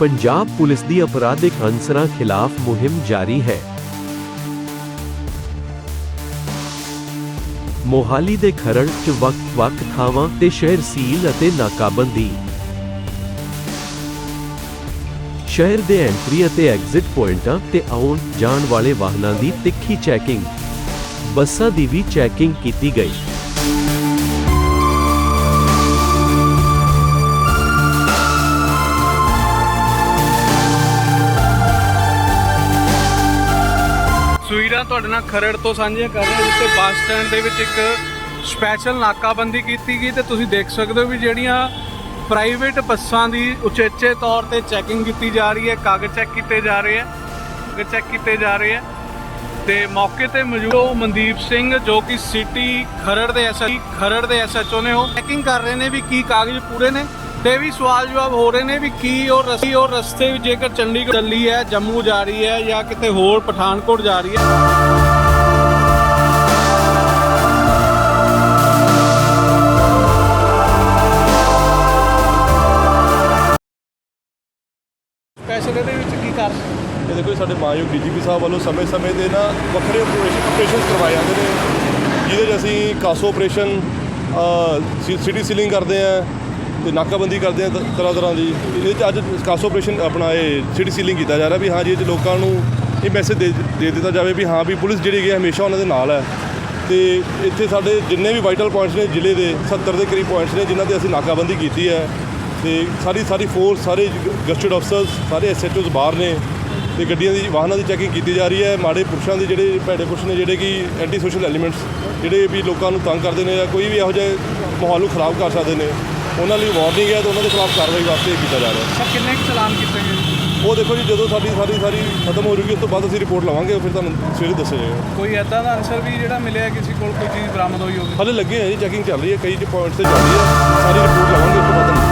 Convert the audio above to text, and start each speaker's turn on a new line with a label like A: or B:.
A: Punjab police ਦੀ ਅਪਰਾਧਿਕ ਅਨਸਰਾਂ ਖਿਲਾਫ ਮੁਹਿੰਮ ਜਾਰੀ ਹੈ। ਮੋਹਾਲੀ ਦੇ ਖਰੜ 'ਚ ਵਕਤ-ਵਕਤ ਥਾਵਾਂ ਤੇ ਸ਼ਹਿਰ ਸੀਲ ਅਤੇ ਨਾਕਾਬੰਦੀ। ਸ਼ਹਿਰ ਦੇ ਐਂਟਰੀ ਅਤੇ ਐਗਜ਼ਿਟ ਪੁਆਇੰਟਾਂ ਤੇ ਆਉਣ ਜਾਣ ਵਾਲੇ ਵਾਹਨਾਂ ਦੀ ਤਿੱਖੀ ਚੈਕਿੰਗ। ਬੱਸਾਂ ਦੀ ਵੀ ਚੈਕਿੰਗ ਕੀਤੀ ਗਈ।
B: ਤਸਵੀਰਾਂ ਤੁਹਾਡੇ ਨਾਲ ਖਰੜ ਤੋਂ ਸਾਂਝੀਆਂ ਕਰ ਰਹੇ ਹਾਂ ਜਿੱਥੇ ਬੱਸ ਸਟੈਂਡ ਦੇ ਵਿੱਚ ਇੱਕ ਸਪੈਸ਼ਲ ਨਾਕਾਬੰਦੀ ਕੀਤੀ ਗਈ ਤੇ ਤੁਸੀਂ ਦੇਖ ਸਕਦੇ ਹੋ ਵੀ ਜਿਹੜੀਆਂ ਪ੍ਰਾਈਵੇਟ ਬੱਸਾਂ ਦੀ ਉਚੇਚੇ ਤੌਰ ਤੇ ਚੈਕਿੰਗ ਕੀਤੀ ਜਾ ਰਹੀ ਹੈ, ਕਾਗਜ਼ ਚੈੱਕ ਕੀਤੇ ਜਾ ਰਹੇ ਹੈ, ਕਾਗਜ਼ ਚੈੱਕ ਕੀਤੇ ਜਾ ਰਹੇ ਹੈ। ਤੇ ਮੌਕੇ ਤੇ ਮੌਜੂਦ ਮਨਦੀਪ ਸਿੰਘ, ਜੋ ਕਿ ਸਿਟੀ ਖਰੜ ਦੇ ਐਸਐਚ ਖਰੜ ਦੇ ਐਸਐਚਓ ਨੇ ਉਹ ਚੈਕਿੰਗ ਕਰ ਰਹੇ ਨੇ ਵੀ ਕੀ ਕਾਗਜ਼ ਪੂਰੇ ਨੇ। ਤੇ ਵੀ ਸਵਾਲ ਜਵਾਬ ਹੋ ਰਹੇ ਨੇ ਵੀ ਕੀ ਉਹ ਰਸੀ ਉਹ ਰਸਤੇ ਵਿੱਚ ਜੇਕਰ ਚੰਡੀਗੜ੍ਹ ਚੱਲੀ ਹੈ, ਜੰਮੂ ਜਾ ਰਹੀ ਹੈ ਜਾਂ ਕਿਤੇ ਹੋਰ ਪਠਾਨਕੋਟ ਜਾ ਰਹੀ ਹੈ? ਸਪੈਸ਼ਲ ਇਹਦੇ ਵਿੱਚ ਕੀ ਕਾਰਨ
C: ਇਹ ਦੇਖੋ ਜੀ, ਸਾਡੇ ਮਾਨਯੋਗ ਡੀਜੀਪੀ ਸਾਹਿਬ ਵੱਲੋਂ ਸਮੇਂ-ਸਮੇਂ ਦੇ ਨਾ ਵੱਖਰੇ ਆਪਰੇਸ਼ਨ ਆਪਰੇਸ਼ਨ ਕਰਵਾਏ ਜਾਂਦੇ ਨੇ। ਜਿਹਦੇ 'ਚ ਅਸੀਂ ਕਾਸੋ ਆਪਰੇਸ਼ਨ ਸਿਟੀ ਸੀਲਿੰਗ ਕਰਦੇ ਆ ਤੇ ਨਾਕਾਬੰਦੀ ਕਰਦੇ ਆ ਤਰ੍ਹਾਂ ਤਰ੍ਹਾਂ ਦੀ। ਇਹਦੇ 'ਚ ਅੱਜ ਕਾਸੋ ਆਪਰੇਸ਼ਨ ਆਪਣਾ ਇਹ ਸਿਟੀ ਸੀਲਿੰਗ ਕੀਤਾ ਜਾ ਰਿਹਾ ਵੀ ਹਾਂ ਜੀ ਇਹ 'ਚ ਲੋਕਾਂ ਨੂੰ ਇਹ ਮੈਸੇਜ ਦੇ ਦੇ ਦਿੱਤਾ ਜਾਵੇ ਵੀ ਹਾਂ ਵੀ ਪੁਲਿਸ ਜਿਹੜੀ ਹੈ ਹਮੇਸ਼ਾ ਉਹਨਾਂ ਦੇ ਨਾਲ ਹੈ। ਤੇ ਇੱਥੇ ਸਾਡੇ ਜਿੰਨੇ ਵੀ ਵਾਈਟਲ ਪੁਆਇੰਟਸ ਨੇ ਜ਼ਿਲ੍ਹੇ ਦੇ 70 ਦੇ ਕਰੀਬ ਪੁਆਇੰਟਸ ਨੇ ਜਿਨ੍ਹਾਂ ਤੇ ਅਸੀਂ ਨਾਕਾਬੰਦੀ ਕੀਤੀ ਹੈ। ਤੇ ਸਾਰੀ ਸਾਰੀ ਫੋਰਸ ਸਾਰੇ ਗਸਟਡ ਅਫਸਰਸ ਸਾਰੇ ਐਸਐਚਓਸ ਬਾਹਰ ਨੇ। ਤੇ ਗੱਡੀਆਂ ਦੀ, ਵਾਹਨਾਂ ਦੀ ਚੈਕਿੰਗ ਕੀਤੀ ਜਾ ਰਹੀ ਹੈ। ਮਾੜੇ ਪੁਰਸ਼ਾਂ ਦੇ ਜਿਹੜੇ ਭੈੜੇ ਪੁਰਸ਼ ਨੇ ਜਿਹੜੇ ਕਿ ਐਂਟੀ ਸੋਸ਼ਲ ਐਲੀਮੈਂਟਸ ਜਿਹੜੇ ਵੀ ਲੋਕਾਂ ਨੂੰ ਤੰਗ ਕਰਦੇ ਨੇ ਜਾਂ ਕੋਈ ਵੀ ਇਹੋ ਜਿਹੇ ਮਾਹੌਲ ਨੂੰ ਖਰਾਬ ਕਰ ਸਕਦੇ ਨੇ। ਉਹਨਾਂ ਲਈ ਵਾਰਨਿੰਗ ਹੈ ਤੇ ਉਹਨਾਂ ਦੇ ਖਿਲਾਫ ਕਾਰਵਾਈ ਵਾਸਤੇ ਕੀਤਾ ਜਾ ਰਿਹਾ
B: ਸਰ ਕਿੰਨੇ ਕੁ ਚਲਾਨ ਕੀਤੇ ਗਏ?
C: ਉਹ ਦੇਖੋ ਜੀ ਜਦੋਂ ਸਾਡੀ ਸਾਰੀ ਸਾਰੀ ਖਤਮ ਹੋ ਜੂਗੀ ਉਸ ਤੋਂ ਬਾਅਦ ਅਸੀਂ ਰਿਪੋਰਟ ਲਵਾਂਗੇ ਫਿਰ ਤੁਹਾਨੂੰ ਸਵੇਰੇ ਦੱਸਿਆ ਜਾਏਗਾ।
B: ਕੋਈ ਐਦਾਂ ਦਾ ਆਨਸਰ ਵੀ ਜਿਹੜਾ ਮਿਲਿਆ ਕਿਸੇ ਕੋਲ ਕੋਈ ਚੀਜ਼ ਬਰਾਮਦ ਹੋਈ ਹੋਵੇ?
C: ਹਾਲੇ ਲੱਗੇ ਹੈ ਜੀ ਚੈਕਿੰਗ ਚੱਲ ਰਹੀ ਹੈ ਕਈ ਪੁਆਇੰਟਸ ਤੇ ਚੱਲ ਰਹੀ ਹੈ ਸਾਰੀ ਰਿਪੋਰਟ ਲਵਾਂਗੇ ਉਸ ਤੋਂ ਬਾਅਦ